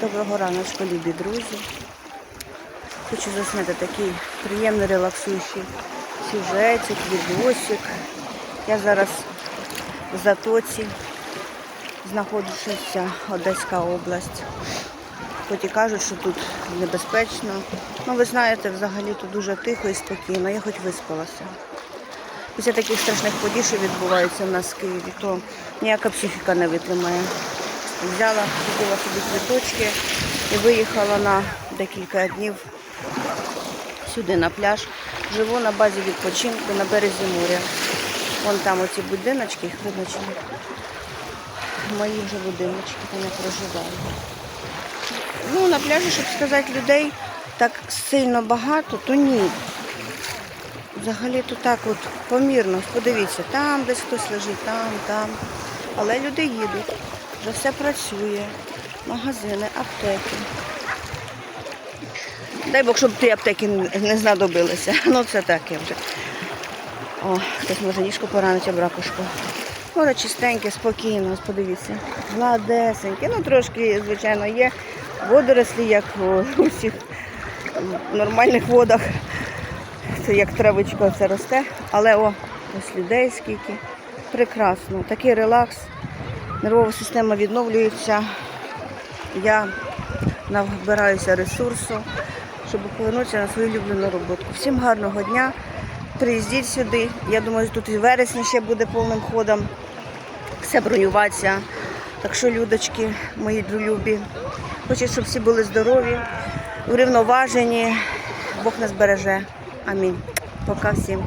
Доброго раночку, любі друзі. Хочу засняти такий приємний релаксуючий сюжетик, відосик. Я зараз в Затоці, знаходжуся Одеська область. Хоч і кажуть, що тут небезпечно. Ну, ви знаєте, взагалі тут дуже тихо і спокійно. Я хоч виспалася. Після таких страшних подій, що відбуваються в нас в Києві, то ніяка психіка не витримає. Взяла, купила собі квиточки і виїхала на декілька днів сюди на пляж. Живу на базі відпочинку на березі моря. Вон там оці будиночки, їх видно чи? Мої вже будиночки, там я проживаю. Ну, на пляжі, щоб сказати, людей так сильно багато, то ні. Взагалі то так от помірно. Подивіться, там десь хтось лежить, там, там. Але люди їдуть, вже все працює. Магазини, аптеки. Дай Бог, щоб ті аптеки не знадобилися. Ну це таке вже. О, хтось може ніжку поранить об ракушку. Море чистеньке, спокійно, подивіться. Гладесеньке. Ну трошки, звичайно, є водорослі, як у всіх нормальних водах. Це як травичка все росте. Але о, ось людей скільки. Прекрасно. Такий релакс. Нервова система відновлюється. Я набираюся ресурсу, щоб повернутися на свою улюблену роботу. Всім гарного дня. Приїздіть сюди. Я думаю, тут і вересні ще буде повним ходом. Все бронюватися. Так що, людочки, мої друлюбі, хочу, щоб всі були здорові, врівноважені. Бог нас береже. Амінь. Пока всім.